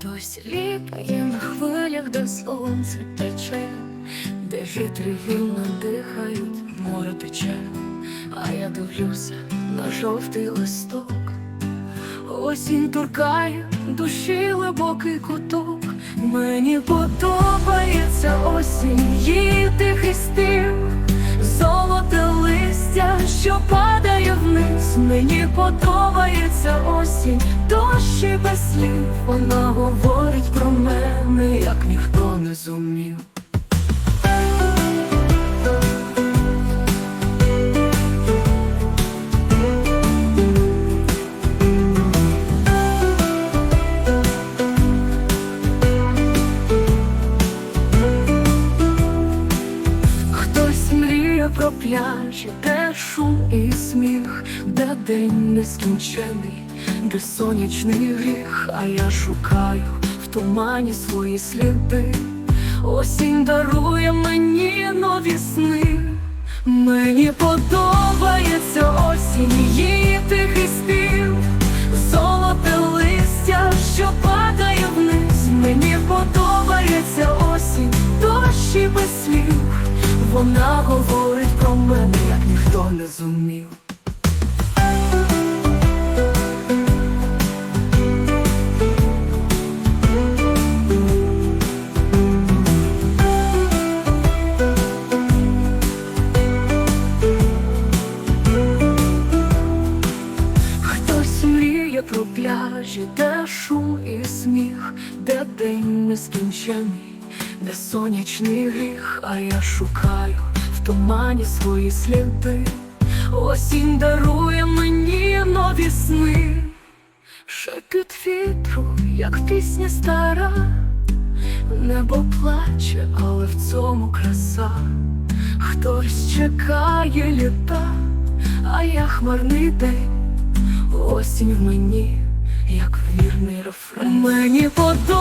Хтось ліпає на хвилях, де сонце тече, де жителі вільно дихають, море тече, а я дивлюся на жовтий листок. Осінь торкає душі глибокий куток. Мені подобається осінь, її тихий спів, золоте листя, що падає вниз. Мені подобається Вона говорить про мене, як ніхто не зумів. Про пляжі, де шум і сміх, де день нескінчений, де сонячний гріх, а я шукаю в тумані свої сліди. Осінь дарує мені нові сни. Мені подобається осінь, її тихий спів, золоте листя, що падає вниз. Мені подобається осінь, дощі без слів. Вона говорить про мене, як ніхто не зумів. Пляжі, де шум і сміх, де день нескінчений, де сонячний гріх, а я шукаю в тумані свої сліди. Осінь дарує мені нові сни, шепіт вітру, як пісня стара, небо плаче, але в цьому краса. Хтось чекає літа, а я хмарний день. Осінь в мені, як вірний рефрен. Мені подобається